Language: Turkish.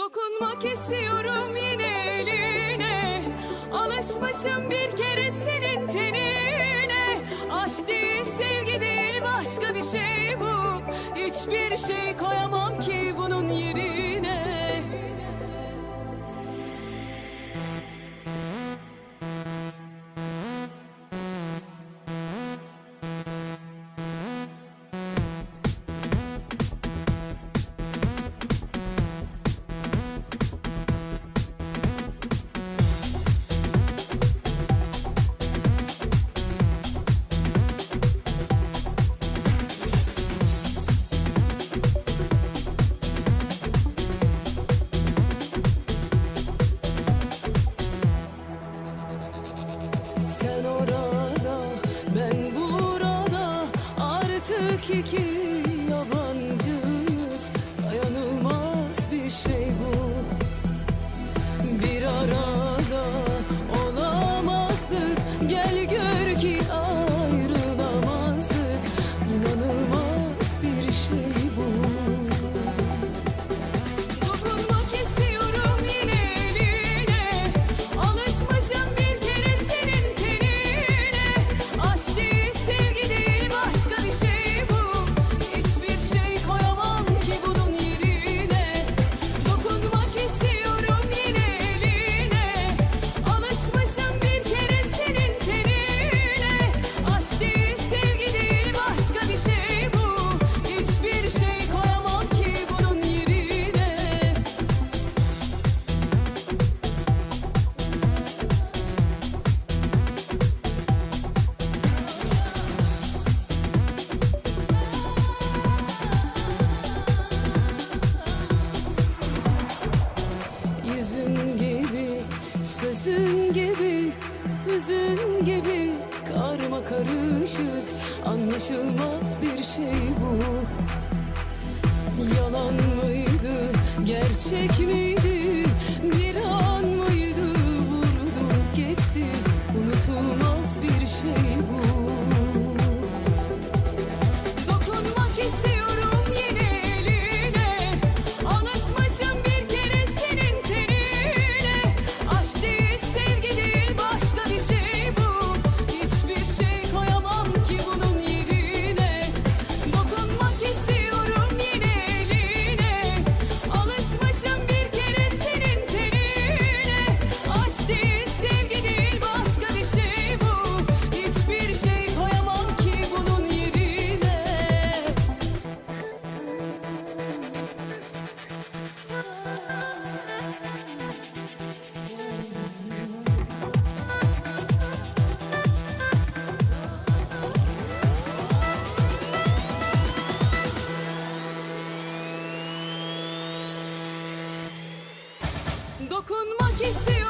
Dokunmak istiyorum yine eline. Alışmışım bir kere senin tenine. Aşk değil sevgi değil başka bir şey bu. Hiçbir şey koyamam ki bunun yeri Sen orada ben burada. Artık iki yabancıyız. Dayanılmaz bir şey. Gün gibi, hüzün gibi Karma karışık, anlaşılmaz bir şey bu Yalan mıydı, gerçek mi? Uyanmak istiyorum.